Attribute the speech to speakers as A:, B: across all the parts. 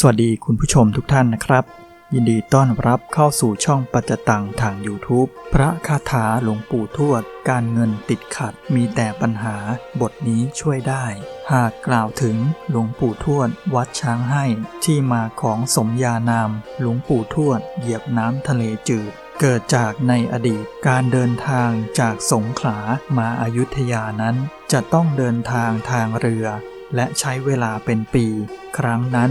A: สวัสดีคุณผู้ชมทุกท่านนะครับ ยินดีต้อนรับเข้าสู่ช่องปัจจตังทาง YouTube พระคาถาหลวงปู่ทวด การเงินติดขัดมีแต่ปัญหาบทนี้ช่วยได้ หากกล่าวถึงหลวงปู่ทวด วัดช้างให้ ที่มาของสมญานาม หลวงปู่ทวด เหยียบน้ำทะเลจืดเกิดจากในอดีตการเดินทางจากสงขลามาอายุทยานั้น จะต้องเดินทางทางเรือ และใช้เวลาเป็นปี ครั้งนั้น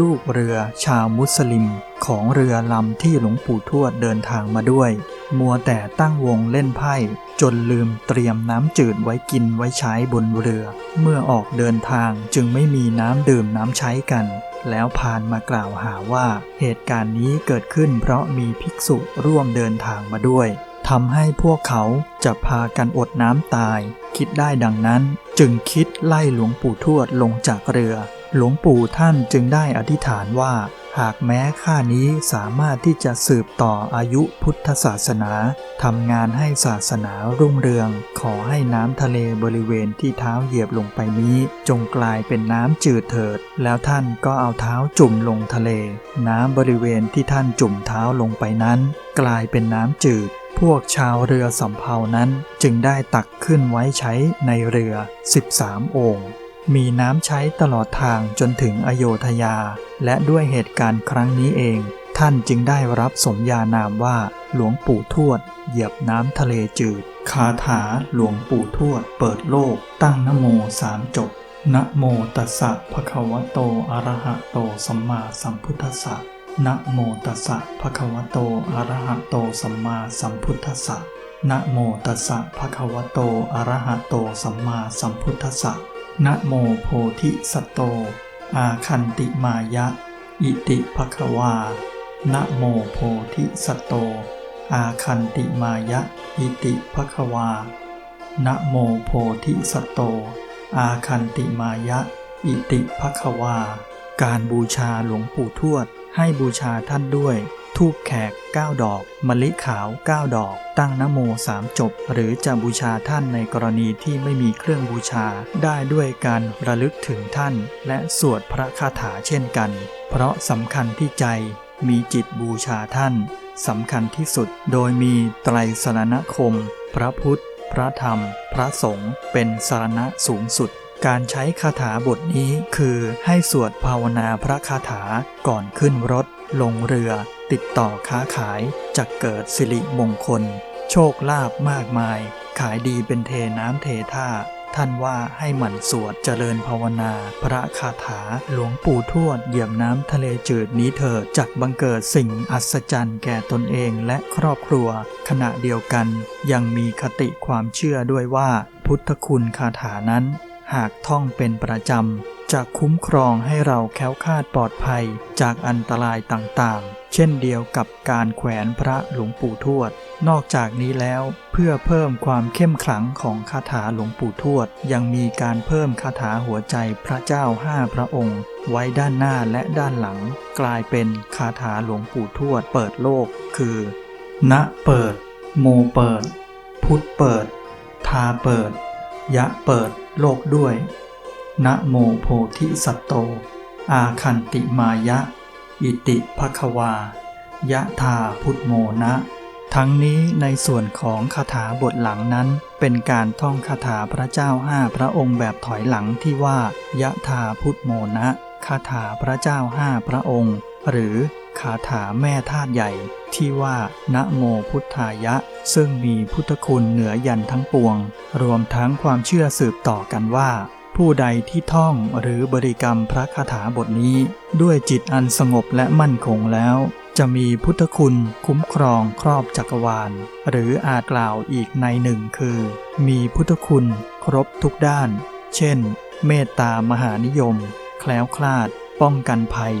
A: ลูกเรือชาวมุสลิม ของเรือลำที่หลวงปู่ทวดเดินทางมาด้วย มัวแต่ตั้งวงเล่นไพ่ จนลืมเตรียมน้ำจืดไว้กินไว้ใช้บนเรือ เมื่อออกเดินทางจึงไม่มีน้ำดื่มน้ำใช้กันแล้วพานมากล่าวหาว่าเหตุการณ์นี้เกิดขึ้นเพราะมีภิกษุร่วมเดินทางมาด้วยทำให้พวกเขาจะพากันอดน้ำตายคิดได้ดังนั้นจึงคิดไล่หลวงปู่ทวดลงจากเรือ หลวงปู่ท่านจึงได้อธิษฐานว่า หากแม้ข้านี้สามารถที่จะสืบต่ออายุพุทธศาสนาทำงานให้ศาสนารุ่งเรือง ขอให้น้ำทะเลบริเวณที่เท้าเหยียบลงไปนี้ จงกลายเป็นน้ำจืดเถิด แล้วท่านก็เอาเท้าจุ่มลงทะเล น้ำบริเวณที่ท่านจุ่มเท้าลงไปนั้น กลายเป็นน้ำจืด พวกชาวเรือสำเภานั้นจึงได้ตักขึ้นไว้ใช้ในเรือ 13 องค์ มีน้ำใช้ตลอดทางจนถึงอโยธยา และด้วยเหตุการณ์ครั้งนี้เอง ท่านจึงได้รับสมญานามว่าหลวงปู่ทวด เหยียบน้ำทะเลจืด คาถาหลวงปู่ทวด เปิดโลก ตั้งนโมสามจบนะโมตัสสะภะคะวะโต อะระหะโต สัมมาสัมพุทธัสสะ นะโมตัสสะภะคะวะโต อะระหะโต สัมมาสัมพุทธัสสะนะโมตัสสะภะคะวะโต อะระหะโต สัมมาสัมพุทธัสสะนะโมโพธิสัตโต อาคันติมายะ อิติภะคะวานะโมโพธิสัตโต อาคันติมายะ อิติภะคะวานะโมโพธิสัตโต อาคันติมายะ อิติภะคะวา การบูชาหลวงปู่ทวด ให้บูชาท่านด้วย ทูบแขก 9 ดอก มะลิขาว 9 ดอก ตั้งนโมสามจบ หรือจะบูชาท่านในกรณีที่ไม่มีเครื่องบูชา ได้ด้วยการระลึกถึงท่าน และสวดพระคาถาเช่นกัน เพราะสำคัญที่ใจ มีจิตบูชาท่านสำคัญที่สุด โดยมีไตรสรณคม พระพุทธ พระธรรม พระสงฆ์เป็นสารณะสูงสุด การใช้คาถาบทนี้คือให้สวดภาวนาพระคาถาก่อนขึ้นรถ ลงเรือ ติดต่อค้าขายจะเกิดสิริมงคล โชคลาภมากมาย ขายดีเป็นเทน้ำเทท่า ท่านว่าให้หมั่นสวดเจริญภาวนา พระคาถาหลวงปู่ทวดเหยียบน้ำทะเลจืดนี้เถิดจักบังเกิดสิ่งอัศจรรย์แก่ตนเองและครอบครัว ขณะเดียวกัน ยังมีคติความเชื่อด้วยว่า พุทธคุณคาถานั้น หากท่องเป็นประจำ จะคุ้มครองให้เราแค้วคาดปลอดภัยจากอันตรายต่างๆ เช่นเดียวกับการแขวนพระหลวงปู่ทวด นอกจากนี้แล้วเพื่อเพิ่มความเข้มขลังของคาถาหลวงปู่ทวด ยังมีการเพิ่มคาถาหัวใจพระเจ้าห้าพระองค์ ไว้ด้านหน้าและด้านหลัง กลายเป็นคาถาหลวงปู่ทวดเปิดโลก คือ ณเปิด โมเปิด พุทธเปิด ทาเปิด ยะเปิด โลกด้วย นะโมโพธิสัตโต อาคันติมายะ อิติภควา ยะธาพุทโมนะ ทั้งนี้ในส่วนของคาถาบทหลังนั้นเป็นการท่องคาถาพระเจ้าห้าพระองค์แบบถอยหลังที่ว่า ยะธาพุทโมนะ คาถาพระเจ้าห้าพระองค์ หรือคาถาแม่ธาตุใหญ่ ที่ว่านะโมพุทธายะ ซึ่งมีพุทธคุณเหนือยันทั้งปวง รวมทั้งความเชื่อสืบต่อกันว่า ผู้ใดที่ท่องหรือบริกรรมพระคาถาบทนี้ ด้วยจิตอันสงบและมั่นคงแล้ว จะมีพุทธคุณคุ้มครองครอบจักรวาล หรืออาจกล่าวอีกในหนึ่งคือ มีพุทธคุณครบทุกด้าน เช่น เมตตามหานิยม แคล้วคลาด ป้องกันภัย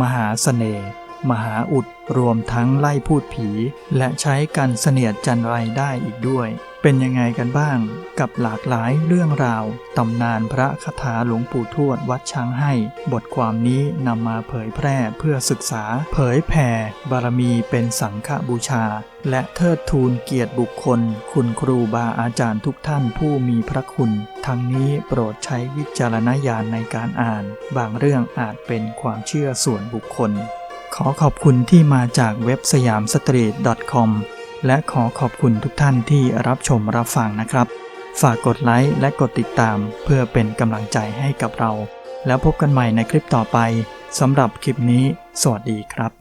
A: มหาเสน่ห์ มหาอุดรวมทั้งไล่พูดผี และใช้กันเสนียดจันไรได้อีกด้วย เป็นยังไงกันบ้างกับหลากหลายเรื่องราวตำนานพระคาถาหลวงปู่ทวดวัดช้างให้ บทความนี้นำมาเผยแพร่เพื่อศึกษา เผยแผ่ บารมีเป็นสังฆบูชา และเทิดทูนเกียรติบุคคล คุณครูบาอาจารย์ทุกท่านผู้มีพระคุณ ทั้งนี้โปรดใช้วิจารณญาณในการอ่าน บางเรื่องอาจเป็นความเชื่อส่วนบุคคล ขอขอบคุณที่มาจากเว็บสยามสตรีท .com และขอขอบคุณทุกท่านที่รับชมรับฟังนะครับ ฝากกดไลค์และกดติดตามเพื่อเป็นกำลังใจให้กับเรา แล้วพบกันใหม่ในคลิปต่อไปสำหรับคลิปนี้ สวัสดีครับ